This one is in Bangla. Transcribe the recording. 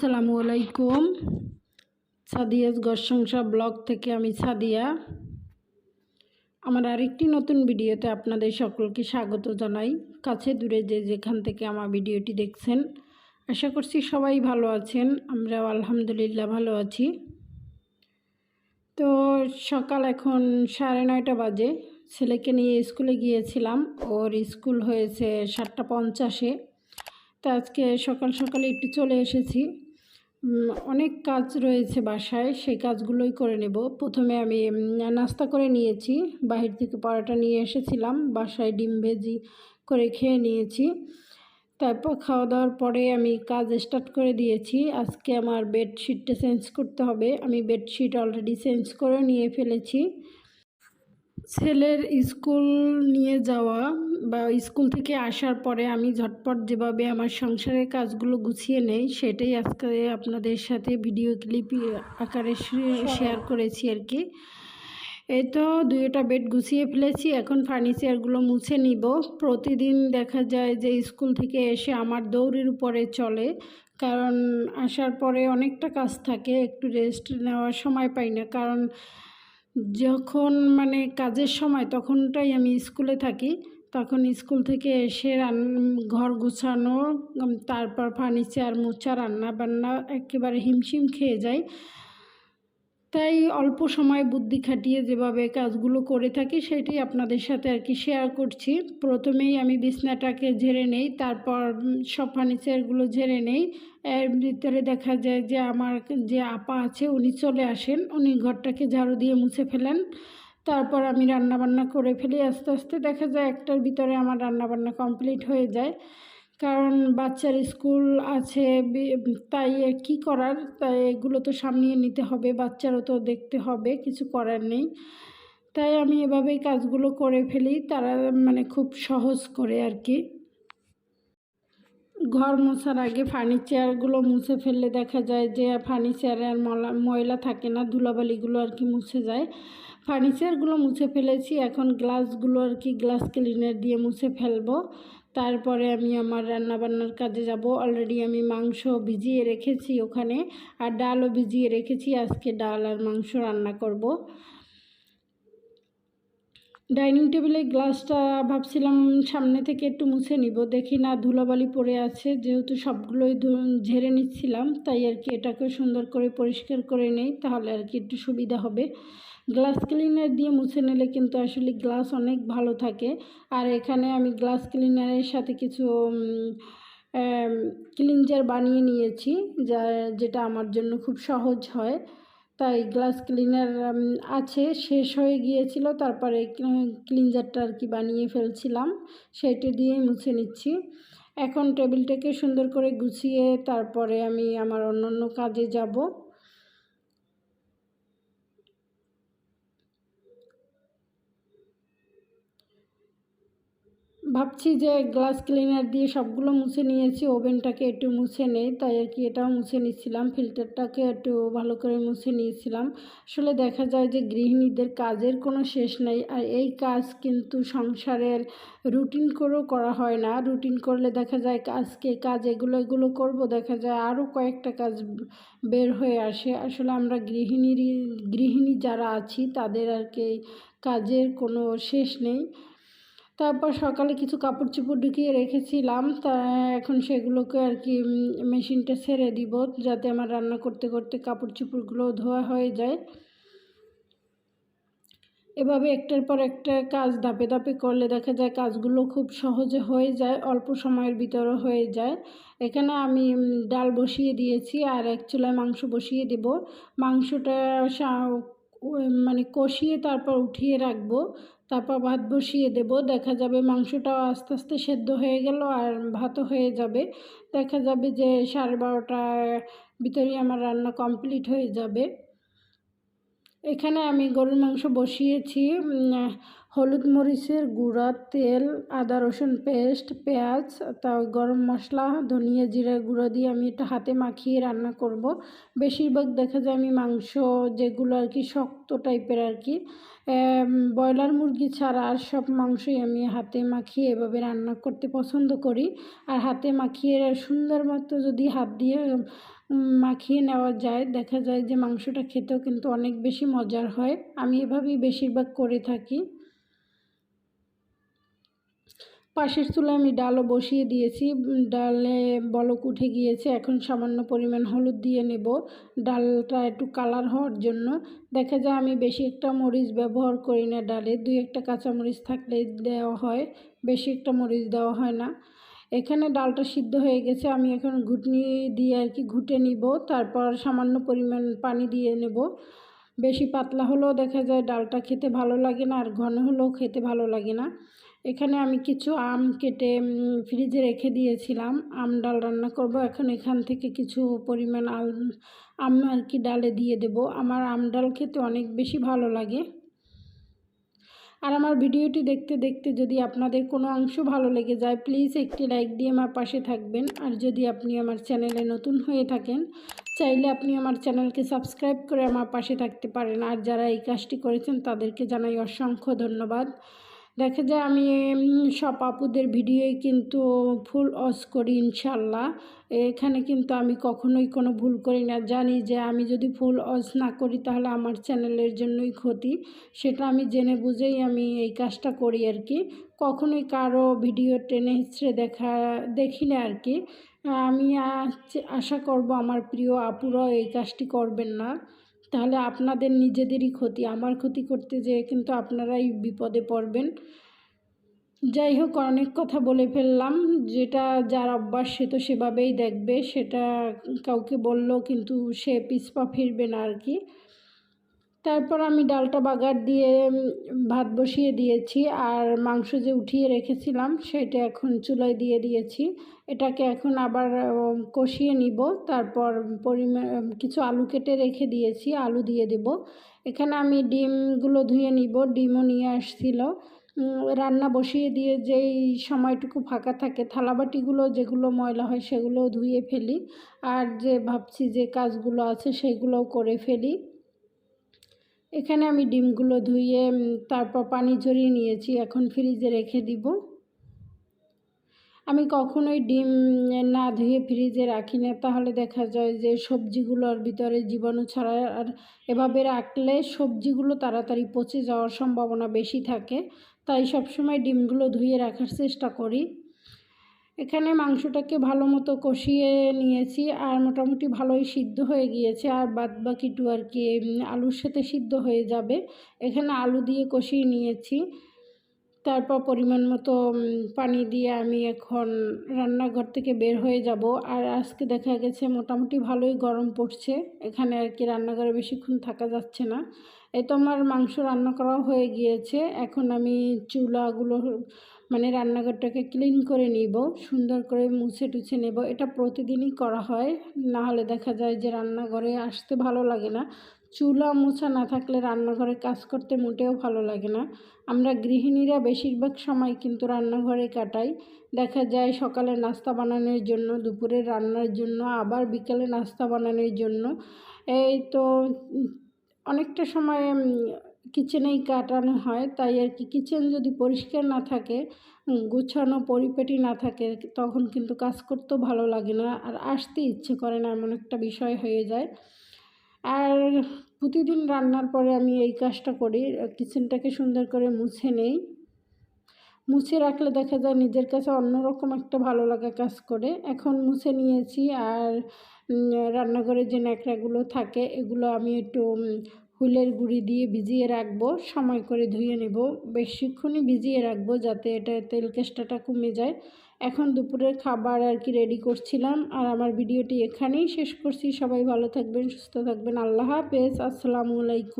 আসসালামু আলাইকুম। সাদিয়াস গসংসা ব্লগ থেকে আমি সাদিয়া। আমার আরেকটি নতুন ভিডিওতে আপনাদের সকলকে স্বাগত জানাই। কাছে দূরে যে যেখান থেকে আমার ভিডিওটি দেখছেন, আশা করছি সবাই ভালো আছেন, আমরাও আলহামদুলিল্লাহ ভালো আছি। তো সকাল এখন সাড়ে নয়টা বাজে। ছেলেকে নিয়ে স্কুলে গিয়েছিলাম, ওর স্কুল হয়েছে সাতটা পঞ্চাশে। তো আজকে সকাল সকালে একটু চলে এসেছি। অনেক কাজ রয়েছে বাসায়, সেই কাজগুলোই করে নেব। প্রথমে আমি নাস্তা করে নিয়েছি, বাহির থেকে পরোটা নিয়ে এসেছিলাম, বাসায় ডিম ভেজি করে খেয়ে নিয়েছি। তারপর খাওয়া দাওয়ার পরে আমি কাজ স্টার্ট করে দিয়েছি। আজকে আমার বেডশিটটা চেঞ্জ করতে হবে, আমি বেডশিট অলরেডি চেঞ্জ করে নিয়ে ফেলেছি। ছেলের স্কুল নিয়ে যাওয়া বা স্কুল থেকে আসার পরে আমি ঝটপট যেভাবে আমার সংসারের কাজগুলো গুছিয়ে নেই, সেটাই আজকে আপনাদের সাথে ভিডিও ক্লিপ আকারে শেয়ার করেছি আর কি। এই তো দুইটা বেড গুছিয়ে ফেলেছি, এখন ফার্নিচারগুলো মুছে নিব। প্রতিদিন দেখা যায় যে স্কুল থেকে এসে আমার দৌড়ের উপরে চলে, কারণ আসার পরে অনেকটা কাজ থাকে, একটু রেস্ট নেওয়ার সময় পাই না, কারণ যখন মানে কাজের সময় তখনটাই আমি স্কুলে থাকি, তখন স্কুল থেকে এসে রান, ঘর গুছানো তারপর ফার্নিচার, মোছা রান্না বান্না একেবারে হিমশিম খেয়ে যায় তাই অল্প সময় বুদ্ধি খাটিয়ে যেভাবে কাজগুলো করে থাকি, সেটাই আপনাদের সাথে আর কি শেয়ার করছি। প্রথমেই আমি বিছনাটাকে ঝেড়ে নেই, তারপর সব ফার্নিচারগুলো ঝেড়ে নেই। এর ভিতরে দেখা যায় যে আমার যে আপা আছে, উনি চলে আসেন। উনি ঘরটাকে ঝাড়ু দিয়ে মুছে ফেলেন। তারপর আমি রান্নাবান্না করে ফেলি। আস্তে আস্তে দেখা যায় একটার ভিতরে আমার রান্নাবান্না কমপ্লিট হয়ে যায়। কারণ বাচ্চার স্কুল আছে তাই কি করার? তাই এগুলো তো সামলিয়ে নিতে হবে, বাচ্চারও তো দেখতে হবে, কিছু করার নেই। তাই আমি এভাবেই কাজগুলো করে ফেলি, তারা মানে খুব সহজ করে আর কি। ঘর মোছার আগে ফার্নিচারগুলো মুছে ফেললে দেখা যায় যে ফার্নিচারে আর মলা, ময়লা থাকে না, ধুলাবালিগুলো আর কি মুছে যায়। ফার্নিচারগুলো মুছে ফেলেছি, এখন গ্লাসগুলো আর কি গ্লাস ক্লিনার দিয়ে মুছে ফেলব। তারপরে আমি আমার রান্নাবান্নার কাজে যাব। অলরেডি আমি মাংস ভিজিয়ে রেখেছি ওখানে আর ডালও ভিজিয়ে রেখেছি। আজকে ডাল আর মাংস রান্না করব। ডাইনিং টেবিলের গ্লাসটা ভাবছিলাম সামনে থেকে একটু মুছে নিব। দেখি না ধুলাবালি পড়ে আছে। যেহেতু সবগুলোই ঝেড়ে নিচ্ছিলাম, তাই আর কি এটাকে সুন্দর করে পরিষ্কার করে নেই, তাহলে আর কি একটু সুবিধা হবে। গ্লাস ক্লিনার দিয়ে মুছে নিলে কিন্তু আসলে গ্লাস অনেক ভালো থাকে। আর এখানে আমি গ্লাস ক্লিনারের সাথে কিছু ক্লিনজার বানিয়ে নিয়েছি, যা, যেটা আমার জন্য খুব সহজ হয়। তাই গ্লাস ক্লিনার আছে, শেষ হয়ে গিয়েছিল, তারপরে ক্লিনজারটা আর কি বানিয়ে ফেলছিলাম সেইটা দিয়ে মুছে নিচ্ছি। এখন টেবিলটাকে সুন্দর করে গুছিয়ে তারপরে আমি আমার অন্যান্য কাজে যাব। ভাবছি যে গ্লাস ক্লিনার দিয়ে সবগুলো মুছে নিয়েছি ওভেনটাকে একটু মুছে নেই, তাই আর কি এটাও মুছে নিচ্ছিলাম ফিল্টারটাকে একটু ভালো করে মুছে নিয়েছিলাম। আসলে দেখা যায় যে গৃহিণীদের কাজের কোনো শেষ নেই, আর এই কাজ কিন্তু সংসারের রুটিন করেও করা হয় না। রুটিন করলে দেখা যায় কাজকে কাজ এগুলো এগুলো করব, দেখা যায় আরও কয়েকটা কাজ বের হয়ে আসে। আসলে আমরা গৃহিণীরই, গৃহিণী যারা আছি, তাদের আর কি কাজের কোনো শেষ নেই। তারপর সকালে কিছু কাপড় চোপড় ঢুকিয়ে রেখেছিলাম। তা এখন সেগুলোকে আর কি মেশিনটা ছেড়ে দিব যাতে আমার রান্না করতে করতে কাপড় চোপড়গুলো ধোয়া হয়ে যায়। এভাবে একটার পর একটা কাজ ধাপে ধাপে করলে দেখা যায় কাজগুলো খুব সহজে হয়ে যায়, অল্প সময়ের ভিতরে হয়ে যায়। এখানে আমি ডাল বসিয়ে দিয়েছি আর এক চুলায় মাংস বসিয়ে দেব। মাংসটা মানে কষিয়ে তারপর উঠিয়ে রাখব। তারপর ভাত বসিয়ে দেব। দেখা যাবে মাংসটাও আস্তে আস্তে সেদ্ধ হয়ে গেল আর ভাতও হয়ে যাবে। দেখা যাবে যে সাড়ে বারোটার ভিতরেই আমার রান্না কমপ্লিট হয়ে যাবে। এখানে আমি গরুর মাংস বসিয়েছি হলুদ মরিচের গুঁড়া, তেল, আদা রসুন পেস্ট, পেঁয়াজ, তা গরম মশলা, ধনিয়া জিরার গুঁড়ো দিয়ে আমি এটা হাতে মাখিয়ে রান্না করব। বেশিরভাগ দেখা যায় আমি মাংস যেগুলো আর কি শক্ত টাইপের আর কি ব্রয়লার মুরগি ছাড়া আর সব মাংসই আমি হাতে মাখিয়ে এভাবে রান্না করতে পছন্দ করি। আর হাতে মাখিয়ে সুন্দর মতো যদি হাত দিয়ে মাখিয়ে নেওয়া যায়। দেখা যায় যে মাংসটা খেতেও কিন্তু অনেক বেশি মজার হয়। আমি এভাবেই বেশিরভাগ করে থাকি। পাশের চুলায় আমি ডালও বসিয়ে দিয়েছি। ডালে বলক উঠে গিয়েছে। এখন সামান্য পরিমাণ হলুদ দিয়ে নেব। ডালটা একটু কালার হওয়ার জন্য। দেখা যায় আমি বেশি একটা মরিচ ব্যবহার করি না ডালে। দুই একটা কাঁচামরিচ থাকলে দেওয়া হয়। বেশি একটা মরিচ দেওয়া হয় না। এখানে ডালটা সিদ্ধ হয়ে গেছে, আমি এখন ঘুটনি দিয়ে আর কি ঘুটে নিব, তারপর সামান্য পরিমাণ পানি দিয়ে নেব। বেশি পাতলা হলেও দেখা যায় ডালটা খেতে ভালো লাগে না, আর ঘন হলেও খেতে ভালো লাগে না। এখানে আমি কিছু আম কেটে ফ্রিজে রেখে দিয়েছিলাম, আম ডাল রান্না করব, এখন এখান থেকে কিছু পরিমাণ আম আর কি ডালে দিয়ে দেব। আমার আম ডাল খেতে অনেক বেশি ভালো লাগে। আর আমার ভিডিওটি দেখতে দেখতে যদি আপনাদের কোনো অংশ ভালো লেগে যায় প্লিজ একটি লাইক দিয়ে আমার পাশে থাকবেন। আর যদি আপনি আমার চ্যানেলে নতুন হয়ে থাকেন, চাইলে আপনি আমার চ্যানেলকে সাবস্ক্রাইব করে আমার পাশে থাকতে পারেন। আর যারা এই কাজটি করেছেন, তাদেরকে জানাই অসংখ্য ধন্যবাদ। দেখা যায় আমি সব আপুদের ভিডিওই কিন্তু ফুল অস করি ইনশাল্লাহ। এখানে কিন্তু আমি কখনোই কোনো ভুল করি না। জানি যে আমি যদি ফুল অস না করি তাহলে আমার চ্যানেলের জন্যই ক্ষতি। সেটা আমি জেনে বুঝেই আমি এই কাজটা করি আর কি। কখনোই কারও ভিডিও টেনে হিসড়ে দেখা, দেখি না আর কি। আমি আশা করব আমার প্রিয় আপুরাও এই কাজটি করবেন না। তাহলে আপনাদের নিজেদেরই ক্ষতি, আমার ক্ষতি করতে যেয়ে কিন্তু আপনারাই বিপদে পড়বেন। যাই হোক, অনেক কথা বলে ফেললাম, যেটা যার অভ্যাস সে তো সেভাবেই দেখবে, সেটা কাউকে বলল কিন্তু সে পিছপা ফিরবে না আর কি। তারপর আমি ডালটা বাগার দিয়ে ভাত বসিয়ে দিয়েছি আর মাংস যে উঠিয়ে রেখেছিলাম সেটা এখন চুলায় দিয়ে দিয়েছি। এটাকে এখন আবার কষিয়ে নিব। তারপর পরিমাণ কিছু আলু কেটে রেখে দিয়েছি, আলু দিয়ে দেব। এখানে আমি ডিমগুলো ধুয়ে নিব, ডিমও নিয়ে আসছিল। রান্না বসিয়ে দিয়ে যেই সময়টুকু ফাঁকা থাকে, থালাবাটিগুলো যেগুলো ময়লা হয় সেগুলোও ধুয়ে ফেলি। আর যে ভাবছি যে কাজগুলো আছে সেগুলোও করে ফেলি। এখানে আমি ডিমগুলো ধুয়ে তারপর পানি ঝরিয়ে নিয়েছি, এখন ফ্রিজে রেখে দিব। আমি কখনোই ডিম না ধুয়ে ফ্রিজে রাখি না, তাহলে দেখা যায় যে সবজিগুলোর ভিতরে জীবাণু ছাড়া আর এভাবে রাখলে সবজিগুলো তাড়াতাড়ি পচে যাওয়ার সম্ভাবনা বেশি থাকে। তাই সবসময় ডিমগুলো ধুয়ে রাখার চেষ্টা করি। এখানে মাংসটাকে ভালো মতো কষিয়ে নিয়েছি আর মোটামুটি ভালোই সিদ্ধ হয়ে গিয়েছে আর বাদ বাকিটু আর কি আলুর সাথে সিদ্ধ হয়ে যাবে। এখানে আলু দিয়ে কষিয়ে নিয়েছি। তারপর পরিমাণ মতো পানি দিয়ে আমি এখন রান্নাঘর থেকে বের হয়ে যাব। আর আজকে দেখা গেছে মোটামুটি ভালোই গরম পড়ছে। এখানে আর কি রান্নাঘরে বেশিক্ষণ থাকা যাচ্ছে না। এই তো আমার মাংস রান্না করা হয়ে গিয়েছে। এখন আমি চুলাগুলো মানে রান্নাঘরটাকে ক্লিন করে নিব, সুন্দর করে মুছে টুছে নেব। এটা প্রতিদিনই করা হয়, না হলে দেখা যায় যে রান্নাঘরে আসতে ভালো লাগে না। চুলা মোছা না থাকলে রান্নাঘরে কাজ করতে মোটেও ভালো লাগে না। আমরা গৃহিণীরা বেশিরভাগ সময় কিন্তু রান্নাঘরে কাটাই। দেখা যায় সকালে নাস্তা বানানোর জন্য, দুপুরে রান্নার জন্য, আবার বিকেলে নাস্তা বানানোর জন্য। এই তো অনেকটা সময় কিচেনেই কাটানো হয়। তাই আর কি কিচেন যদি পরিষ্কার না থাকে গুছানো, পরিপেটি না থাকে, তখন কিন্তু কাজ করতেও ভালো লাগে না। আর আসতে ইচ্ছে করে না, এমন একটা বিষয় হয়ে যায়। আর প্রতিদিন রান্নার পরে আমি এই কাজটা করি। কিচেনটাকে সুন্দর করে মুছে নেই। মুছে রাখলে দেখা যায় নিজের কাছে অন্যরকম একটা ভালো লাগা কাজ করে। এখন মুছে নিয়েছি আর রান্নাঘরে যে ন্যাকড়াগুলো থাকে, এগুলো আমি একটু হুলের গুঁড়ি দিয়ে ভিজিয়ে রাখব, সময় করে ধুয়ে নেব। বেশিক্ষণই ভিজিয়ে রাখব যাতে এটা, তেল কেষ্টাটা কমে যায়। এখন দুপুরের খাবার আর কি রেডি করছিলাম আর আমার ভিডিওটি এখানেই শেষ করছি। সবাই ভালো থাকবেন, সুস্থ থাকবেন। আল্লাহ হাফেজ। আসসালামু আলাইকুম।